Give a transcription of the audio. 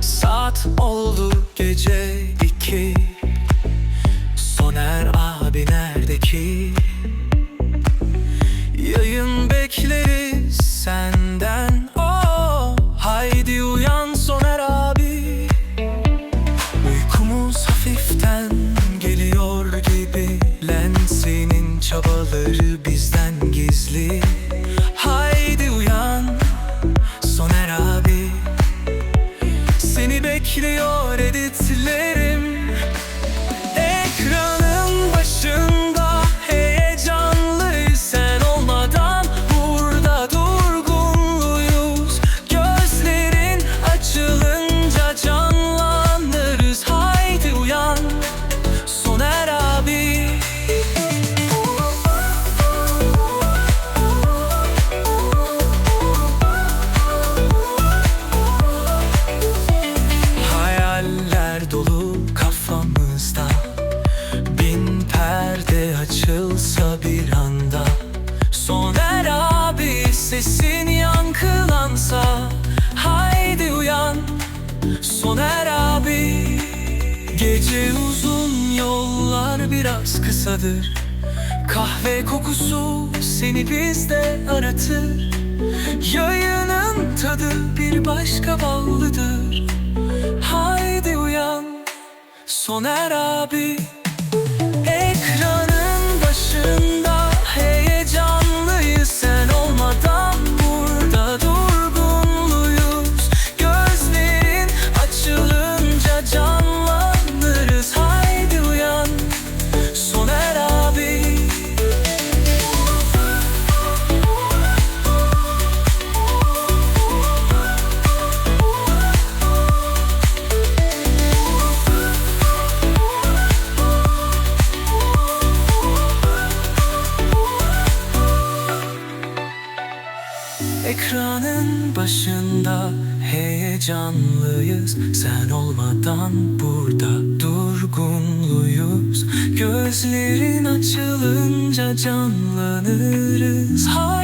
Saat oldu gece iki. Soner abi nerede? Yayın bekleriz senden. Oh, Haydi uyan Soner abi. Uykumuz hafiften bekliyor editlerim Soner abi. Gece uzun yollar biraz kısadır. Kahve kokusu seni bizde aratır. Yayının tadı bir başka ballıdır. Haydi uyan Soner abi Ekranın başında heyecanlıyız. Sen olmadan burada durgunluyuz. Gözlerin açılınca canlanırız. Haydi